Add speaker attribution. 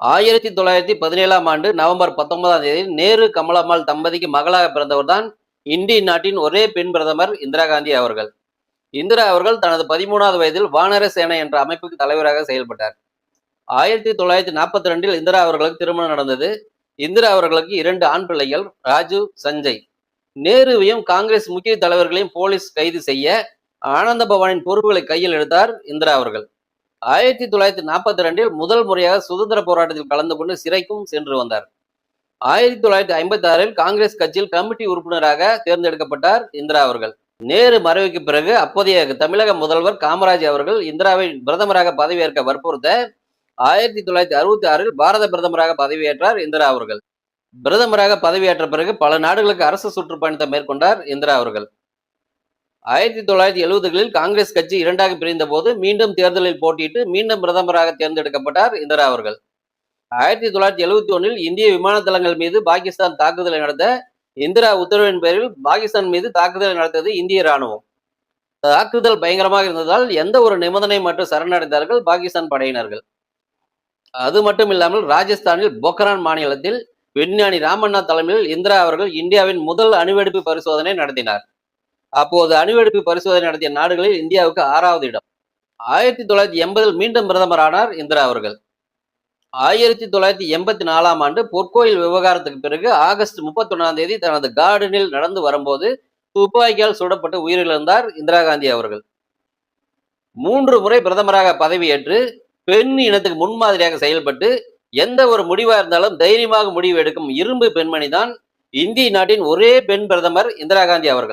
Speaker 1: ஆயிரத்தி தொள்ளாயிரத்தி பதினேழாம் ஆண்டு நவம்பர் பத்தொன்பதாம் தேதி நேரு கமலம்மாள் தம்பதிக்கு மகளாக பிறந்தவர்தான் இந்திய நாட்டின் ஒரே பெண் பிரதமர் இந்திரா காந்தி அவர்கள். இந்திரா அவர்கள் தனது பதிமூணாவது வயதில் வானர சேனை என்ற அமைப்புக்கு தலைவராக செயல்பட்டார். ஆயிரத்தி தொள்ளாயிரத்தி நாற்பத்தி ரெண்டில் இந்திரா அவர்களுக்கு திருமணம் நடந்தது. இந்திரா அவர்களுக்கு இரண்டு ஆண் பிள்ளைகள் ராஜு சஞ்சய். நேருவையும் காங்கிரஸ் முக்கிய தலைவர்களையும் போலீஸ் கைது செய்ய ஆனந்த பவனின் பொறுப்புகளை கையில் எடுத்தார் இந்திரா அவர்கள். ஆயிரத்தி தொள்ளாயிரத்தி நாற்பத்தி ரெண்டில் முதல் முறையாக சுதந்திர போராட்டத்தில் கலந்து கொண்டு சிறைக்கும் சென்று வந்தார். ஆயிரத்தி தொள்ளாயிரத்தி ஐம்பத்தி ஆறில் காங்கிரஸ் கட்சியில் கமிட்டி உறுப்பினராக தேர்ந்தெடுக்கப்பட்டார் இந்திரா அவர்கள். நேரு மறைவுக்கு பிறகு அப்போதைய தமிழக முதல்வர் காமராஜ் அவர்கள் இந்திராவை பிரதமராக பதவியேற்க வற்புறுத்த ஆயிரத்தி தொள்ளாயிரத்தி அறுபத்தி ஆறில் பாரத பிரதமராக பதவியேற்றார் இந்திரா அவர்கள். பிரதமராக பதவியேற்ற பிறகு பல நாடுகளுக்கு அரசு சுற்றுப்பயணத்தை மேற்கொண்டார் இந்திரா அவர்கள். ஆயிரத்தி தொள்ளாயிரத்தி எழுபதுகளில் காங்கிரஸ் கட்சி இரண்டாக பிரிந்த போது மீண்டும் தேர்தலில் போட்டியிட்டு மீண்டும் பிரதமராக தேர்ந்தெடுக்கப்பட்டார் இந்திரா அவர்கள். ஆயிரத்தி தொள்ளாயிரத்தி எழுபத்தி ஒன்றில் இந்திய விமான தளங்கள் மீது பாகிஸ்தான் தாக்குதலை நடத்த இந்திரா உத்தரவின் பேரில் பாகிஸ்தான் மீது தாக்குதலை நடத்தியது இந்திய ராணுவம். தாக்குதல் பயங்கரமாக இருந்ததால் எந்த ஒரு நிபந்தனை மற்றும் சரணடைந்தார்கள் பாகிஸ்தான் படையினர்கள். அது மட்டும் இல்லாமல் ராஜஸ்தானில் பொக்ரான் மாநிலத்தில் விஞ்ஞானி ராமண்ணா தலைமையில் இந்திரா அவர்கள் இந்தியாவின் முதல் அணுவெடுப்பு பரிசோதனை நடத்தினார். அப்போது அணுவெடுப்பு பரிசோதனை நடத்திய நாடுகளில் இந்தியாவுக்கு ஆறாவது இடம். ஆயிரத்தி தொள்ளாயிரத்தி எண்பதில் மீண்டும் பிரதமரானார் இந்திரா அவர்கள். ஆயிரத்தி தொள்ளாயிரத்தி எண்பத்தி நாலாம் ஆண்டு பொற்கோயில் விவகாரத்துக்கு பிறகு ஆகஸ்ட் முப்பத்தொன்னாம் தேதி தனது கார்டனில் நடந்து வரும்போது துப்பாக்கியால் சுடப்பட்டு உயிரிழந்தார் இந்திரா காந்தி அவர்கள். மூன்று முறை பிரதமராக பதவியேற்று பெண் இனத்துக்கு முன்மாதிரியாக செயல்பட்டு எந்த ஒரு முடிவா இருந்தாலும் தைரியமாக முடிவு எடுக்கும் இரும்பு பெண்மணி தான் இந்திய நாட்டின் ஒரே பெண் பிரதமர் இந்திரா காந்தி அவர்கள்.